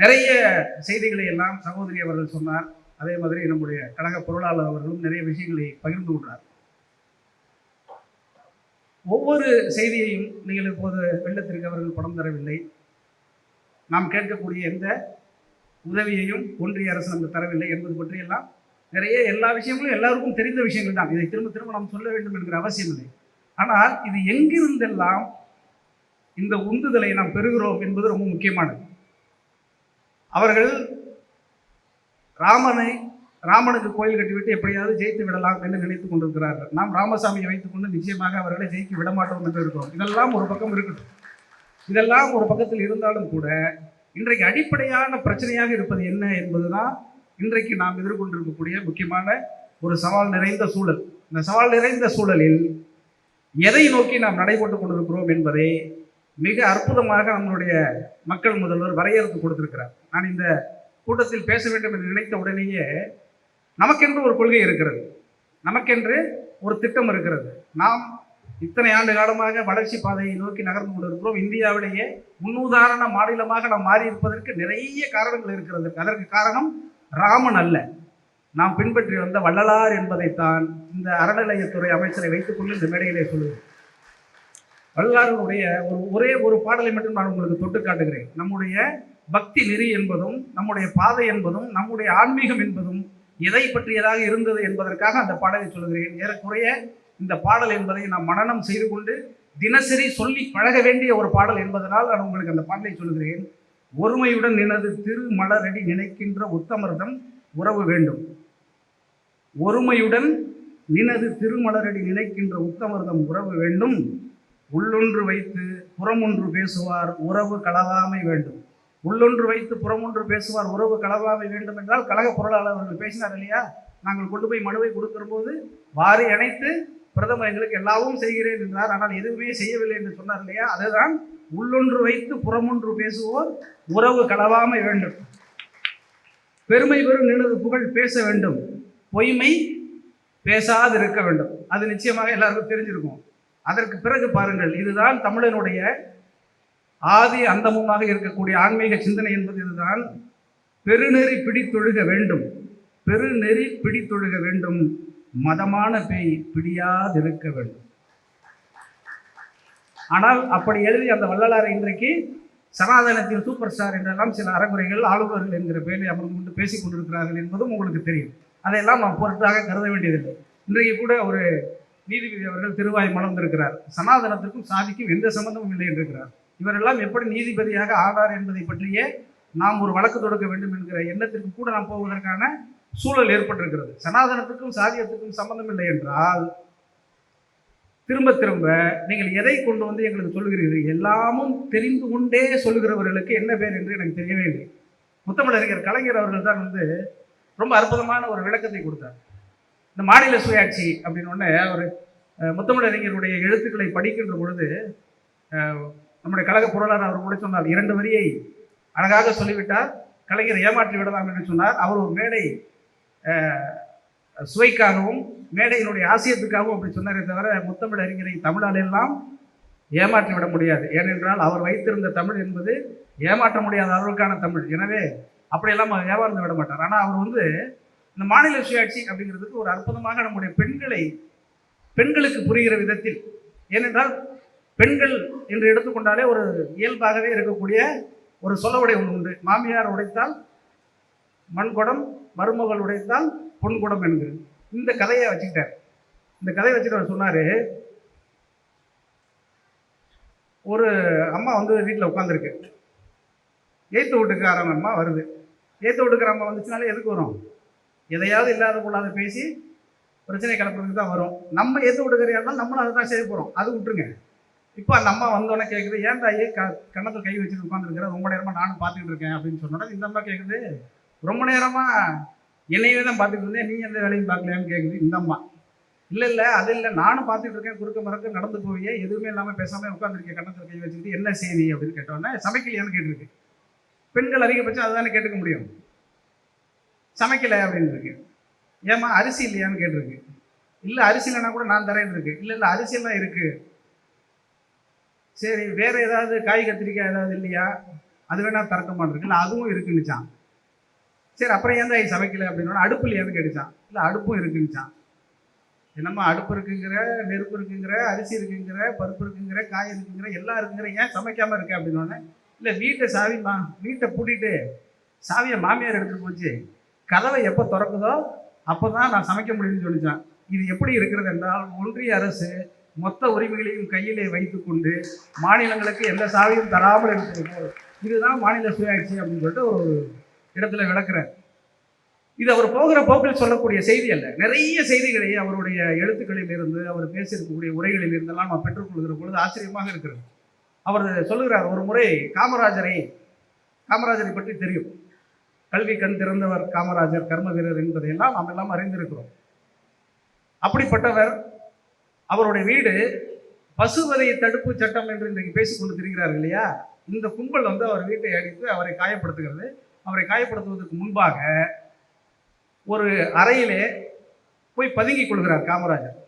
நிறைய செய்திகளை எல்லாம் சகோதரி அவர்கள் சொன்னார். அதே மாதிரி நம்முடைய கழக பொருளாளர் அவர்களும் நிறைய விஷயங்களை பகிர்ந்து கொண்டார். ஒவ்வொரு செய்தியையும் நீங்கள் இப்போது வெள்ளத்திற்கு அவர்கள் பணம் தரவில்லை. நாம் கேட்கக்கூடிய எந்த உதவியையும் ஒன்றிய அரசு நமக்கு தரவில்லை என்பது பற்றியெல்லாம் நிறைய எல்லா விஷயங்களும் எல்லாருக்கும் தெரிந்த விஷயங்கள் தான். இதை திரும்ப திரும்ப நாம் சொல்ல வேண்டும் என்கிற அவசியம் இல்லை. ஆனால் இது எங்கிருந்தெல்லாம் இந்த உந்துதலை நாம் பெறுகிறோம் என்பது ரொம்ப முக்கியமானது. அவர்கள் ராமனை ராமனுக்கு கோயில் கட்டிவிட்டு எப்படியாவது ஜெயித்து விடலாம் என்று நினைத்துக் கொண்டிருக்கிறார்கள். நாம் ராமசாமியை வைத்துக்கொண்டு நிச்சயமாக அவர்களை ஜெயிக்க விடமாட்டோம் என்று இருக்கிறோம் இதெல்லாம் ஒரு பக்கம் இருக்கட்டும். இதெல்லாம் ஒரு பக்கத்தில் இருந்தாலும் கூட இன்றைக்கு அடிப்படையான பிரச்சனையாக இருப்பது என்ன என்பதுதான் இன்றைக்கு நாம் எதிர்கொண்டிருக்கக்கூடிய முக்கியமான ஒரு சவால் நிறைந்த சூழல். இந்த சவால் நிறைந்த சூழலில் எதை நோக்கி நாம் நடைபெற்று கொண்டிருக்கிறோம் என்பதை மிக அற்புதமாக நம்மளுடைய மக்கள் முதல்வர் வரையறுத்து கொடுத்திருக்கிறார். நான் இந்த கூட்டத்தில் பேச வேண்டும் என்று நினைத்த உடனேயே நமக்கென்று ஒரு கொள்கை இருக்கிறது. நமக்கென்று ஒரு திட்டம் இருக்கிறது. நாம் இத்தனை ஆண்டு காலமாக வளர்ச்சி பாதையை நோக்கி நகர்ந்து கொண்டிருக்கிறோம். இந்தியாவிலேயே முன்னுதாரண மாநிலமாக நாம் மாறி இருப்பதற்கு நிறைய காரணங்கள் இருக்கிறது. அதற்கு காரணம் ராமன் அல்ல. நாம் பின்பற்றி வந்த வள்ளலார் என்பதைத்தான் இந்த அறநிலையத்துறை அமைச்சரை வைத்துக்கொண்டு இந்த மேடையிலே சொல்லுவேன் வள்ளலாருடைய ஒரு ஒரே ஒரு பாடலை மட்டும் நான் உங்களுக்கு தொட்டு காட்டுகிறேன். நம்முடைய பக்தி நெறி என்பதும் நம்முடைய பாதை என்பதும் நம்முடைய ஆன்மீகம் என்பதும் எதை பற்றியதாக இருந்தது என்பதற்காக அந்த பாடலை சொல்கிறேன். ஏறக்குறைய இந்த பாடல் என்பதை நாம் மனனம் செய்து கொண்டு தினசரி சொல்லி பழக வேண்டிய ஒரு பாடல் என்பதனால் நான் உங்களுக்கு அந்த பாடலை சொல்கிறேன். ஒருமையுடன் நினது திருமலரடி நினைக்கின்ற உத்தமர்தம் உறவு வேண்டும். ஒருமையுடன் நினது திருமலரடி நினைக்கின்ற உத்தமர்தம் உறவு வேண்டும். உள்ளொன்று வைத்து புறமொன்று பேசுவார் உறவு கலவாமை வேண்டும். உள்ளொன்று வைத்து புறமொன்று பேசுவார் உறவு கலவாமை வேண்டும் என்றால் கழக பொருளாளர் அவர்கள் பேசினார் இல்லையா? நாங்கள் கொண்டு போய் மனுவை கொடுக்கிற போது வாரி அணைத்து பிரதமர் எங்களுக்கு எல்லாவும் செய்கிறேன் என்றார். ஆனால் எதுவுமே செய்யவில்லை என்று சொன்னார் இல்லையா? அதுதான் உள்ளொன்று வைத்து புறமொன்று பேசுவோர் உறவு கலவாமை வேண்டும். பெருமை பெறும் நினது புகழ் பேச வேண்டும். பொய்மை பேசாதிருக்க வேண்டும். அது நிச்சயமாக எல்லாருக்கும் தெரிஞ்சிருக்கும். அதற்கு பிறகு பாருங்கள் இதுதான் தமிழனுடைய ஆதி அந்தமுமாக இருக்கக்கூடிய ஆன்மீக சிந்தனை என்பது இதுதான். பெருநெறி பிடித்தொழுக வேண்டும். பெருநெறி பிடித்தொழுக வேண்டும். மதமான பேய் பிடியாதிருக்க வேண்டும். ஆனால் அப்படி எழுதி அந்த வள்ளலாரை இன்றைக்கு சனாதனத்தின் சூப்பர் ஸ்டார் என்றெல்லாம் சில அறகுறைகள் ஆளுநர்கள் என்கிற பெயரில் அமர்ந்து கொண்டு பேசிக் கொண்டிருக்கிறார்கள் என்பதும் உங்களுக்கு தெரியும். அதையெல்லாம் நாம் பொருட்டாக கருத வேண்டியதில்லை. இன்றைக்கு கூட ஒரு நீதிபதி அவர்கள் திருவாய் மணந்திருக்கிறார். சனாதனத்திற்கும் சாதிக்கும் எந்த சம்பந்தமும் இல்லை என்றிருக்கிறார் இவரெல்லாம் எப்படி நீதிபதியாக ஆனார் என்பதை பற்றியே நாம் ஒரு வழக்கு தொடுக்க வேண்டும் என்கிற எண்ணத்திற்கு கூட நாம் போவதற்கான சூழல் ஏற்பட்டிருக்கிறது. சனாதனத்துக்கும் சாதியத்துக்கும் சம்பந்தம் இல்லை என்றால் திரும்ப திரும்ப நீங்கள் எதை கொண்டு வந்து எங்களுக்கு சொல்லுகிறீர்கள் எல்லாமும் தெரிந்து கொண்டே சொல்கிறவர்களுக்கு என்ன பேர் என்று எனக்கு தெரியவே இல்லை. முத்தமிழறிஞர் கலைஞர் அவர்கள் தான் வந்து ரொம்ப அற்புதமான ஒரு விளக்கத்தை கொடுத்தார். இந்த மாநில சுயாட்சி அப்படின்னு ஒன்று ஒரு அஹ், முத்தமிழறிஞருடைய எழுத்துக்களை படிக்கின்ற பொழுது நம்முடைய கழக பொருளாளர் அவர் கூட சொன்னார் இரண்டு வரியை அழகாக சொல்லிவிட்டார் கலைஞர் ஏமாற்றி விடலாம் என்று சொன்னார். அவர் ஒரு மேடை சுவைக்காகவும் மேடையினுடைய ஆசியத்துக்காகவும் அப்படி சொன்னாரே தவிர முத்தமிழ் அறிஞரை தமிழால் எல்லாம் ஏமாற்றி விட முடியாது. ஏனென்றால் அவர் வைத்திருந்த தமிழ் என்பது ஏமாற்ற முடியாத அளவுக்கான தமிழ். எனவே அப்படியெல்லாம் ஏமாந்து விட மாட்டார். ஆனால் அவர் வந்து இந்த மாநில சுயாட்சி அப்படிங்கிறதுக்கு ஒரு அற்புதமாக நம்முடைய பெண்களை பெண்களுக்கு புரிகிற விதத்தில். ஏனென்றால் பெண்கள் என்று எடுத்துக்கொண்டாலே ஒரு இயல்பாகவே இருக்கக்கூடிய ஒரு சொலவுடை ஒன்று உண்டு. மாமியார் உடைத்தால் மண்குடம் மருமகள் உடைத்தால் பொன்குடம் என்கிறது. இந்த கதையை வச்சுக்கிட்டார். இந்த கதையை வச்சுட்டு அவர் சொன்னார் ஒரு அம்மா வந்து வீட்டில் உட்காந்துருக்கு ஏத்து வீட்டுக்காரன் அம்மா வருது. ஏத்து வீட்டுக்கார அம்மா வந்துச்சுனாலே எதுக்கு வரும்? எதையாவது இல்லாத கொள்ளாத பேசி பிரச்சனை கிளப்புறதுக்கு தான் வரும். நம்ம எது வீட்டுக்காரியா இருந்தாலும் நம்மளும் அதை தான் செய்ய போகிறோம் அது விட்டுருங்க. இப்போ அந்த அம்மா வந்தோடனே கேட்குது ஏன்டா ஏ க கண்ணத்தில் கை வச்சுட்டு உட்காந்துருக்கிற ரொம்ப நேரமாக நானும் பார்த்துக்கிட்டு இருக்கேன். அப்படின்னு சொன்னோட இந்த அம்மா கேட்குது ரொம்ப நேரமாக என்னையே தான் பார்த்துட்டு இருந்தேன். நீ எந்த வேலையும் பார்க்கலையான்னு கேட்குது இந்த அம்மா. இல்லை இல்லை அது இல்லை. நானும் பார்த்துட்டு இருக்கேன். குறுக்க மறக்க நடந்து போய் எதுவுமே இல்லாமல் பேசாமல் உட்காந்துருக்கேன் கண்ணத்தில் கை வச்சுக்கிட்டு என்ன செய்தி அப்படின்னு கேட்டோன்னே சமைக்கலையான்னு கேட்டிருக்கு. பெண்கள் அதிகபட்சம் அதுதானே கேட்டுக்க முடியும். சமைக்கலை அப்படின்னு இருக்கு. ஏமா அரிசி இல்லையான்னு கேட்டிருக்கு. இல்லை அரிசி இல்லைனா கூட நான் தரேன் இருக்கு. இல்லை இல்லை அரிசியெல்லாம் இருக்கு. சரி வேற ஏதாவது காய் கத்திரிக்காய் ஏதாவது இல்லையா? அது வேணா திறக்க மாட்டிருக்கு இல்லை அதுவும் இருக்குன்னுச்சான் சரி அப்புறம் ஏன் தான் சமைக்கலை அப்படின்னா அடுப்பில் ஏன்னு கேட்டுச்சான் இல்லை அடுப்பும் இருக்குன்னுச்சான் என்னம்மா அடுப்பு இருக்குங்கிற நெருப்பு இருக்குங்கிற அரிசி இருக்குங்கிற பருப்பு இருக்குங்கிற காய் இருக்குங்கிற எல்லாம் இருக்குங்கிற ஏன் சமைக்காம இருக்க அப்படின்னோடனே இல்லை வீட்டை சாவிம்மா வீட்டை பூட்டிட்டு சாவியை மாமியார் எடுத்துகிட்டு போச்சு. கதவை எப்போ திறக்குதோ அப்போ தான் நான் சமைக்க முடியும்னு சொல்லித்தான் இது எப்படி இருக்கிறது என்றால் ஒன்றிய அரசு மொத்த உரிமைகளையும் கையிலே வைத்துக்கொண்டு மாநிலங்களுக்கு எந்த சாவியும் தராமல் இருக்கிறது. இதுதான் மாநில சுயாட்சி அப்படின்னு சொல்லிட்டு ஒரு இடத்துல விளக்குறார். இது அவர் போகிற போக்கில் சொல்லக்கூடிய செய்தி அல்ல. நிறைய செய்திகளை அவருடைய எழுத்துக்களில் இருந்து அவர் பேசியிருக்கக்கூடிய உரைகளில் இருந்தெல்லாம் நாம் பெற்றுக்கொள்கிற பொழுது ஆச்சரியமாக இருக்கிறது. அவர் சொல்லுகிறார் ஒரு முறை காமராஜரை காமராஜரை பற்றி தெரியும். கல்வி கண் திறந்தவர் காமராஜர் கர்ம வீரர் என்பதையெல்லாம் நாம் எல்லாம் அறிந்திருக்கிறோம். அப்படிப்பட்டவர் அவருடைய வீடு பசுவதை தடுப்பு சட்டம் என்று இன்றைக்கு பேசிக் கொண்டு திரிகிறார்கள் இல்லையா? இந்த கும்பல் வந்து அவர் வீட்டை அடித்து அவரை காயப்படுத்துகிறது. அவரை காயப்படுத்துவதற்கு முன்பாக ஒரு அறையிலே போய் பதுங்கிக் கொள்கிறார் காமராஜர்.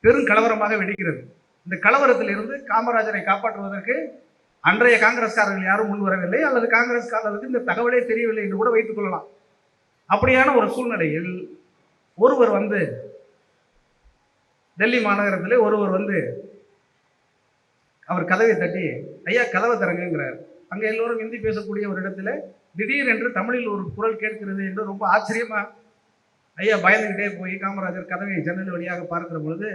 பெரும் கலவரமாக வெடிக்கிறது. இந்த கலவரத்திலிருந்து காமராஜரை காப்பாற்றுவதற்கு அன்றைய காங்கிரஸ்காரர்கள் யாரும் முன் வரவில்லை அல்லது காங்கிரஸ்காரர்களுக்கு இந்த தகவலே தெரியவில்லை என்று கூட வைத்துக் கொள்ளலாம். அப்படியான ஒரு சூழ்நிலையில் ஒருவர் வந்து டெல்லி மாநகரத்திலே ஒருவர் வந்து அவர் கதவை தட்டி ஐயா கதவை திறங்குங்கிறார். அங்கே எல்லோரும் ஹிந்தி பேசக்கூடிய ஒரு இடத்துல திடீரென்று தமிழில் ஒரு குரல் கேட்கிறது என்று ரொம்ப ஆச்சரியமா ஐயா பயந்துக்கிட்டே போய் காமராஜர் கதவை ஜன்னல் வழியாக பார்க்கிற பொழுது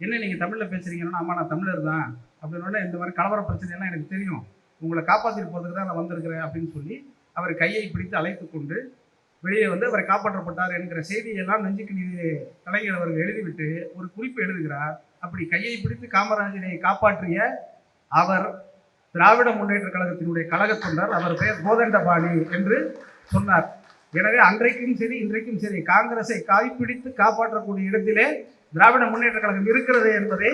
என்ன நீங்கள் தமிழில் பேசுறீங்கன்னா ஆமாம் நான் தமிழர் தான். அப்படின்னு இந்த மாதிரி கலவர பிரச்சனையெல்லாம் எனக்கு தெரியும். உங்களை காப்பாற்றிட்டு போகிறதுக்கு தான் நான் வந்திருக்கிறேன் அப்படின்னு சொல்லி அவர் கையை பிடித்து அழைத்து கொண்டு வெளியே வந்து அவர் காப்பாற்றப்பட்டார் என்கிற செய்தியெல்லாம் நெஞ்சுக்கு நீதி கலைஞர் அவர்கள் எழுதிவிட்டு ஒரு குறிப்பு எழுதுகிறார். அப்படி கையை பிடித்து காமராஜரை காப்பாற்றிய அவர் திராவிட முன்னேற்ற கழகத்தினுடைய கழகத் தொண்டர் அவர் பெயர் கோதண்டபாணி என்று சொன்னார். எனவே அன்றைக்கும் சரி இன்றைக்கும் சரி காங்கிரஸை காய்பிடித்து காப்பாற்றக்கூடிய இடத்திலே திராவிட முன்னேற்ற கழகம் இருக்கிறது என்பதை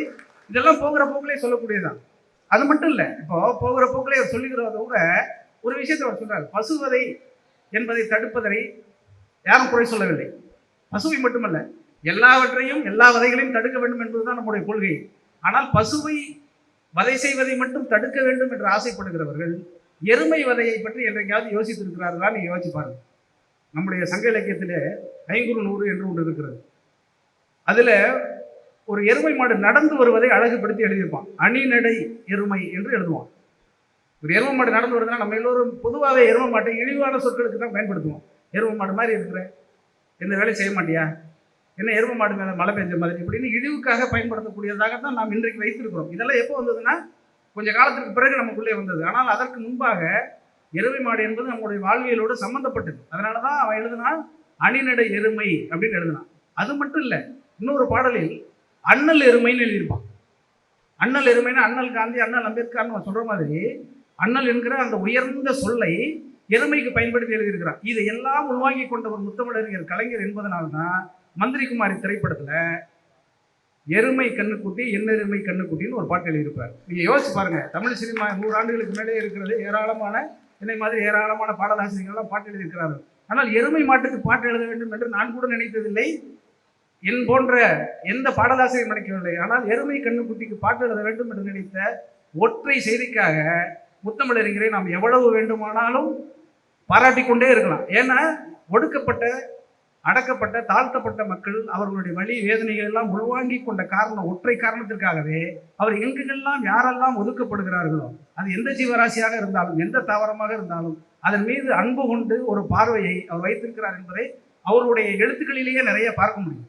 இதெல்லாம் போகிற போக்கிலே சொல்லக்கூடியதுதான். அது மட்டும் இல்லை இப்போ போகிற போக்கிலே அவர் சொல்லுகிறத கூட ஒரு விஷயத்தை அவர் சொல்றாரு. பசுவதை என்பதை தடுப்பதை யாரும் குறை சொல்லவில்லை. பசுவை மட்டுமல்ல எல்லாவற்றையும் எல்லா வதைகளையும் தடுக்க வேண்டும் என்பதுதான் நம்முடைய கொள்கை. ஆனால் பசுவை வதை செய்வதை மட்டும் தடுக்க வேண்டும் என்று ஆசைப்படுகிறவர்கள் எருமை வதையை பற்றி என்றைக்காவது யோசித்திருக்கிறார்களா? நீங்க யோசிச்சு பாருங்க. நம்முடைய சங்க இலக்கியத்திலே ஐங்குறு நூறு என்று ஒன்று இருக்கிறது. அதில் ஒரு எருமை மாடு நடந்து வருவதை அழகுபடுத்தி எழுதியிருப்பான். அணிநடை எருமை என்று எழுதுவான். ஒரு எருமை மாடு நடந்து வருதுன்னா நம்ம எல்லோரும் பொதுவாகவே எருமை மாட்டை இழிவான சொற்களுக்கு தான் பயன்படுத்துவோம். எருமை மாடு மாதிரி இருக்கிற எந்த வேலையும் செய்ய மாட்டியா? என்ன எருமை மாடு மேலே மழை பெஞ்ச மாதிரி இப்படின்னு இழிவுக்காக பயன்படுத்தக்கூடியதாக தான் நாம் இன்றைக்கு வைத்திருக்கிறோம். இதெல்லாம் எப்போ வந்ததுன்னா கொஞ்சம் காலத்திற்கு பிறகு நமக்குள்ளே வந்தது. ஆனால் அதற்கு முன்பாக எருமை மாடு என்பது நம்முடைய வாழ்வியலோடு சம்மந்தப்பட்டது அதனால தான் அவன் எழுதுனா அணிநடை எருமை அப்படின்னு எழுதினான். அது மட்டும் இல்லை இன்னொரு பாடலில் அண்ணல் எருமைன்னு எழுதியிருப்பான். அண்ணல் எருமைன்னு அண்ணல் காந்தி அண்ணல் அம்பேத்கர்னு சொல்கிற மாதிரி அண்ணல் என்கிற அந்த உயர்ந்த சொல்லை எருமைக்கு பயன்படுத்தி எழுதியிருக்கிறார் இதை எல்லாம் உள்வாங்கி கொண்ட ஒரு முத்தமிழறிஞர் கலைஞர் என்பதனால்தான் மந்திரிகுமாரி திரைப்படத்தில் எருமை கண்ணுக்குட்டி எண்ணெருமை கண்ணுக்குட்டின்னு ஒரு பாட்டு எழுதியிருப்பார். நீங்கள் யோசிச்சு பாருங்க. தமிழ் சினிமா நூறு ஆண்டுகளுக்கு மேலே இருக்கிறது ஏராளமான என்னை மாதிரி ஏராளமான பாடலாசிரியர்கள்லாம் பாட்டு எழுதியிருக்கிறார்கள். ஆனால் எருமை மாட்டுக்கு பாட்டு எழுத வேண்டும் என்று நான் கூட நினைத்ததில்லை. என் போன்ற எந்த பாடலாசிரியர் நினைக்கவில்லை ஆனால் எருமை கண்ணுக்குட்டிக்கு பாட்டு எழுத வேண்டும் என்று நினைத்த ஒற்றை செய்திக்காக முத்தமிழறிஞரை நாம் எவ்வளவு வேண்டுமானாலும் பாராட்டி கொண்டே இருக்கலாம். ஏன்னா ஒடுக்கப்பட்ட அடக்கப்பட்ட தாழ்த்தப்பட்ட மக்கள் அவர்களுடைய வழி வேதனைகள் எல்லாம் உள்வாங்கி கொண்ட காரணம் ஒற்றை காரணத்திற்காகவே அவர் எங்கெங்கெல்லாம் யாரெல்லாம் ஒதுக்கப்படுகிறார்களோ அது எந்த ஜீவராசியாக இருந்தாலும் எந்த தாவரமாக இருந்தாலும் அதன் மீது அன்பு கொண்டு ஒரு பார்வையை அவர் வைத்திருக்கிறார் என்பதை அவருடைய எழுத்துக்களிலேயே நிறைய பார்க்க முடியும்.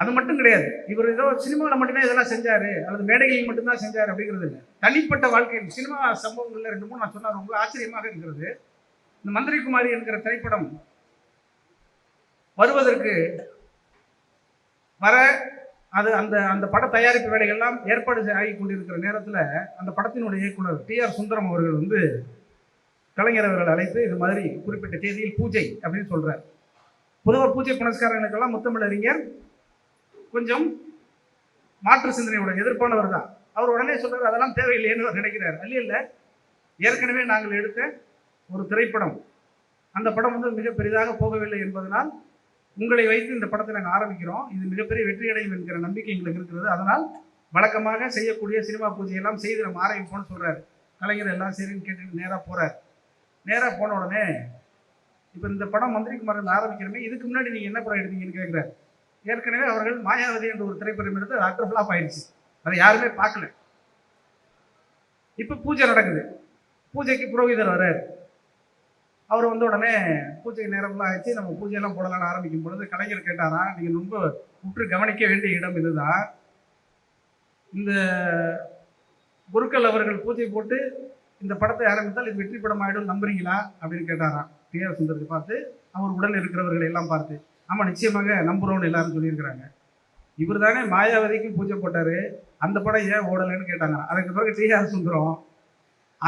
அது மட்டும் கிடையாது. இவர் ஏதோ சினிமாவில் மட்டும்தான் இதெல்லாம் செஞ்சார். அல்லது மேடைகளில் மட்டும்தான் செஞ்சார் அப்படிங்கிறது இல்லை. தனிப்பட்ட வாழ்க்கையில் சினிமா சம்பவங்களில் ரெண்டு மூணு நான் சொன்னார் ரொம்ப ஆச்சரியமாக இருக்கிறது. இந்த மந்திரிகுமாரி என்கிற திரைப்படம் வருவதற்கு வர அது அந்த அந்த பட தயாரிப்பு வேலைகள்லாம் ஏற்பாடு ஆகி கொண்டிருக்கிற நேரத்தில் அந்த படத்தினுடைய இயக்குனர் டி ஆர் சுந்தரம் அவர்கள் வந்து கலைஞர் அவர்கள் அழைத்து இது மாதிரி குறிப்பிட்ட தேதியில் பூஜை அப்படின்னு சொல்கிறார் பொதுவாக பூஜை புனஸ்காரங்களுக்கெல்லாம் முத்தமிழறிஞர். கொஞ்சம் மாற்று சிந்தனையோட எதிர்ப்பானவர் தான். அவர் உடனே சொல்றாரு அதெல்லாம் தேவையில்லைன்னு அவர் நினைக்கிறார். அல்ல இல்லை ஏற்கனவே நாங்கள் எடுத்த ஒரு திரைப்படம். அந்த படம் வந்து மிக பெரிதாக போகவில்லை என்பதனால் உங்களை வைத்து இந்த படத்தை நாங்கள் ஆரம்பிக்கிறோம். இது மிகப்பெரிய வெற்றி அடையும் என்கிற நம்பிக்கை எங்களுக்கு இருக்கிறது. அதனால் வழக்கமாக செய்யக்கூடிய சினிமா பூஜையெல்லாம் செய்து நம்ம ஆரம்பிப்போம்னு சொல்கிறார் கலைஞர் எல்லாம் சரின்னு கேட்டு நேராக போகிறார் நேராக போன உடனே இப்போ இந்த படம் மந்திரி குமாரன் ஆரம்பிக்கிறோமே இதுக்கு முன்னாடி நீங்கள் என்ன படம் எடுத்தீங்கன்னு கேட்குறாரு. ஏற்கனவே அவர்கள் மாயாவதி என்ற ஒரு திரைப்படம் எடுத்து அது அட்டர் ஆயிடுச்சு அதை யாருமே பார்க்கல. இப்போ பூஜை நடக்குது. பூஜைக்கு புரோகிதர் வர்றாரு. அவர் வந்த உடனே பூஜை நேரம்லாம் ஆயிடுச்சு. நம்ம பூஜையெல்லாம் போடலாம்னு ஆரம்பிக்கும் பொழுது கலைஞர் கேட்டாரா நீங்கள் ரொம்ப உற்று கவனிக்க வேண்டிய இடம் இதுதான். இந்த குருக்கள் அவர்கள் பூஜை போட்டு இந்த படத்தை ஆரம்பித்தால் இது வெற்றி படம் ஆகிடும் நம்புறீங்களா? அப்படின்னு கேட்டாராம். டி ஆர் சுந்தரத்தை பார்த்து அவர் உடல் இருக்கிறவர்களை எல்லாம் பார்த்து. ஆமாம் நிச்சயமாக நம்புகிறோம்னு எல்லாரும் சொல்லியிருக்கிறாங்க. இவர் தானே மாயாவதிக்கு பூஜை போட்டார். அந்த படம் ஏன் ஓடலைன்னு கேட்டாங்க. அதுக்கு பிறகு டிஆர் சுந்தரம்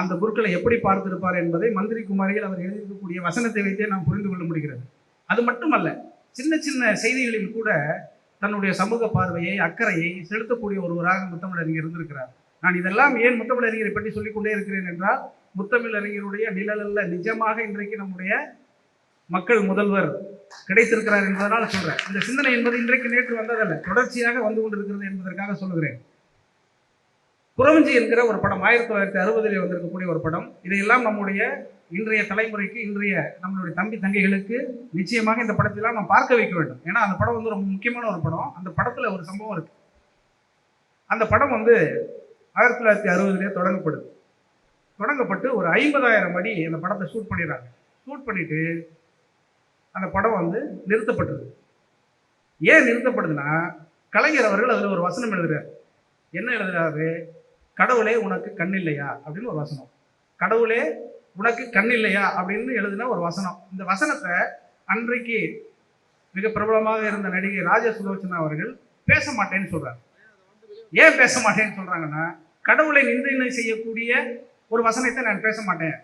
அந்த குருக்களை எப்படி பார்த்திருப்பார் என்பதை மந்திரி குமாரியில் அவர் எழுதியிருக்கக்கூடிய வசனத்தை வைத்தே நாம் புரிந்து கொள்ள முடிகிறது. அது மட்டுமல்ல சின்ன சின்ன செய்திகளில் கூட தன்னுடைய சமூக பார்வையை அக்கறையை செலுத்தக்கூடிய ஒருவராக முத்தமிழறிஞர் இருந்திருக்கிறார். நான் இதெல்லாம் ஏன் முத்தமிழறிஞரை பற்றி சொல்லிக்கொண்டே இருக்கிறேன் என்றால் முத்தமிழறிஞருடைய நிழலல்ல நிஜமாக இன்றைக்கு நம்முடைய மக்கள் முதல்வர் கிடைத்திருக்கிறார் என்பதனால் சொல்றேன். இந்த சிந்தனை என்பது இன்றைக்கு நேற்று வந்ததல்ல தொடர்ச்சியாக வந்து கொண்டிருக்கிறது என்பதற்காக சொல்லுகிறேன். குறவஞ்சி என்கிற ஒரு படம் ஆயிரத்தி தொள்ளாயிரத்தி அறுபதில் வந்திருக்கக்கூடிய ஒரு படம். இதையெல்லாம் நம்முடைய இன்றைய தலைமுறைக்கு இன்றைய நம்மளுடைய தம்பி தங்கைகளுக்கு நிச்சயமாக இந்த படத்தெல்லாம் நம்ம பார்க்க வைக்க வேண்டும். ஏன்னா அந்த படம் வந்து ரொம்ப முக்கியமான ஒரு படம். அந்த படத்தில் ஒரு சம்பவம் இருக்கு. அந்த படம் வந்து ஆயிரத்தி தொள்ளாயிரத்தி அறுபதுலேயே தொடங்கப்படுது. தொடங்கப்பட்டு ஒரு ஐம்பதாயிரம் அடி அந்த படத்தை ஷூட் பண்ணிடுறாங்க. ஷூட் பண்ணிட்டு அந்த படம் வந்து நிறுத்தப்பட்டது. ஏன் நிறுத்தப்படுதுன்னா கலைஞர் அவர்கள் அதில் ஒரு வசனம் எழுதுறார். என்ன எழுதுறாரு? கடவுளே உனக்கு கண் இல்லையா? அப்படின்னு ஒரு வசனம். கடவுளே உனக்கு கண் இல்லையா? அப்படின்னு எழுதின ஒரு வசனம். இந்த வசனத்தை அன்றைக்கு மிக பிரபலமாக இருந்த நடிகை ராஜ சுலோச்சனா அவர்கள் பேச மாட்டேன்னு சொல்றாரு. ஏன் பேச மாட்டேன்னு சொல்றாங்கன்னா கடவுளை நிந்தனை செய்யக்கூடிய ஒரு வசனத்தை நான் பேச மாட்டேன்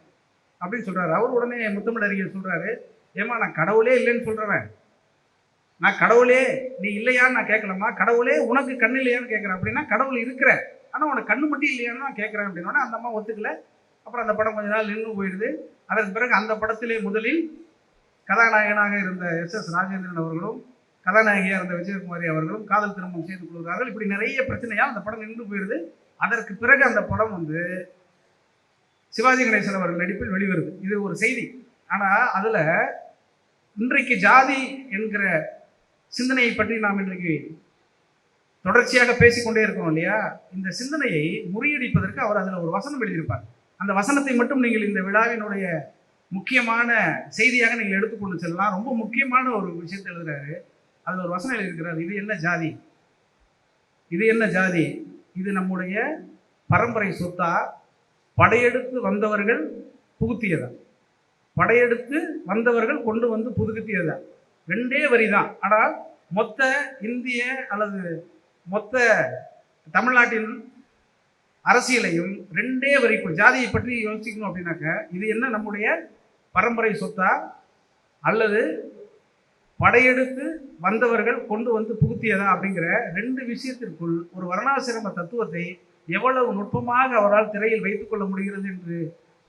அப்படின்னு சொல்றாரு. அவர் உடனே முத்தமிழறிஞர் சொல்றாரு ஏமா நான் கடவுளே இல்லைன்னு சொல்கிறவன் நான் கடவுளே நீ இல்லையான்னு நான் கேட்கலாமா கடவுளே உனக்கு கண் இல்லையான்னு கேட்குறேன் அப்படின்னா கடவுள் இருக்கிற. ஆனால் உனக்கு கண்ணு மட்டும் இல்லையான்னு நான் கேட்குறேன் அப்படின்னா அந்த அம்மா ஒத்துக்கல. அப்புறம் அந்த படம் கொஞ்ச நாள் நின்று போயிடுது. அதற்கு பிறகு அந்த படத்திலே முதலில் கதாநாயகனாக இருந்த எஸ் எஸ் ராஜேந்திரன் அவர்களும் கதாநாயகியாக இருந்த விஜயகுமாரி அவர்களும் காதல் திருமணம் செய்து கொள்கிறார்கள். இப்படி நிறைய பிரச்சனையால் அந்த படம் நின்று போயிடுது. அதற்கு பிறகு அந்த படம் வந்து சிவாஜி கணேசன் அவர்கள் நடிப்பில் வெளிவருது. இது ஒரு செய்தி. ஆனால் அதில் இன்றைக்கு ஜாதி என்கிற சிந்தனையை பற்றி நாம் இன்றைக்கு தொடர்ச்சியாக பேசிக்கொண்டே இருக்கிறோம் இல்லையா? இந்த சிந்தனையை முறியடிப்பதற்கு அவர் அதில் ஒரு வசனம் எழுதியிருப்பார். அந்த வசனத்தை மட்டும் நீங்கள் இந்த விழாவினுடைய முக்கியமான செய்தியாக நீங்கள் எடுத்துக்கொண்டு செல்லலாம். ரொம்ப முக்கியமான ஒரு விஷயத்தை எழுதுறாரு. அதில் ஒரு வசனம் எழுதியிருக்கிறார். இது என்ன ஜாதி? இது என்ன ஜாதி? இது நம்முடைய பரம்பரை சொத்தா? படையெடுத்து வந்தவர்கள் புகுத்தியதான் படையெடுத்து வந்தவர்கள் கொண்டு வந்து புதுப்பித்தியதா ரெண்டே வரி தான் ஆனால் மொத்த இந்திய அல்லது மொத்த தமிழ்நாட்டின் அரசியலையும் ரெண்டே வரிக்குள் ஜாதியை பற்றி யோசிக்கணும் அப்படின்னாக்க இது என்ன நம்முடைய பரம்பரை சொத்தா? அல்லது படையெடுத்து வந்தவர்கள் கொண்டு வந்து புகுத்தியதா? அப்படிங்கிற ரெண்டு விஷயத்திற்குள் ஒரு வர்ணாசிரம தத்துவத்தை எவ்வளவு நுட்பமாக அவரால் திரையில் வைத்துக்கொள்ள முடிகிறது என்று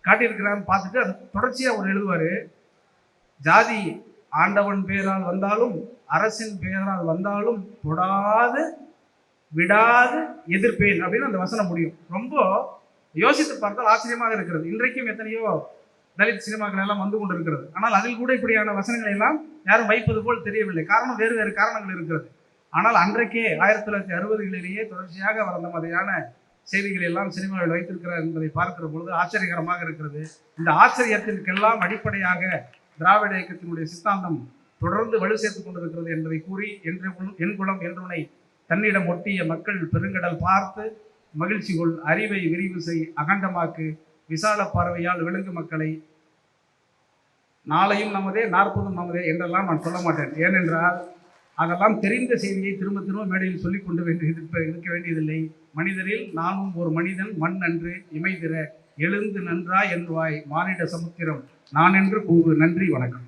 காட்டியிருக்கிறான்னு பார்த்துட்டு அது தொடர்ச்சியாக அவர் எழுதுவார். ஜாதி ஆண்டவன் பெயரால் வந்தாலும் அரசின் பெயரால் வந்தாலும் தொடாது விடாது எதிர்ப்பேன் அப்படின்னு அந்த வசனம் முடியும். ரொம்ப யோசித்து பார்த்தால் ஆச்சரியமாக இருக்கிறது. இன்றைக்கும் எத்தனையோ தலித் சினிமாக்கள் எல்லாம் வந்து கொண்டு இருக்கிறது ஆனால் அதில் கூட இப்படியான வசனங்களை எல்லாம் யாரும் வைப்பது போல் தெரியவில்லை. காரணம் வேறு வேறு காரணங்கள் இருக்கிறது. ஆனால் அன்றைக்கே ஆயிரத்தி தொள்ளாயிரத்தி அறுபதுகளிலேயே தொடர்ச்சியாக வளர்ந்த மாதிரியான செய்திகள் எல்லாம் சினிமாவில் வைத்திருக்கிறார் என்பதை பார்க்கிற பொழுது ஆச்சரியகரமாக இருக்கிறது. இந்த ஆச்சரியத்திற்கெல்லாம் அடிப்படையாக திராவிட இயக்கத்தினுடைய சித்தாந்தம் தொடர்ந்து வலு சேர்த்துக் கொண்டிருக்கிறது என்பதை கூறி என்று என் குலம் என்றுனை தன்னிடம் ஒட்டிய மக்கள் பெருங்கடல் பார்த்து மகிழ்ச்சி கொள் அறிவை விரிவு செய் அகண்டமாக்கு விசால பார்வையால் விலங்கு மக்களை. நாளையும் நமதே நாற்பதும் நமதே என்றெல்லாம் நான் சொல்ல மாட்டேன். ஏனென்றால் அதெல்லாம் தெரிந்த செய்தியை திரும்ப திரும்ப மேடையில் சொல்லிக் கொண்டு வேண்டியது இருக்க வேண்டியதில்லை. மனிதரில் நானும் ஒரு மனிதன் மண் அன்று இமைதிர எழுந்து நன்றாய் என்பாய் மானிட சமுத்திரம் நான் என்று கூறு நன்றி வணக்கம்.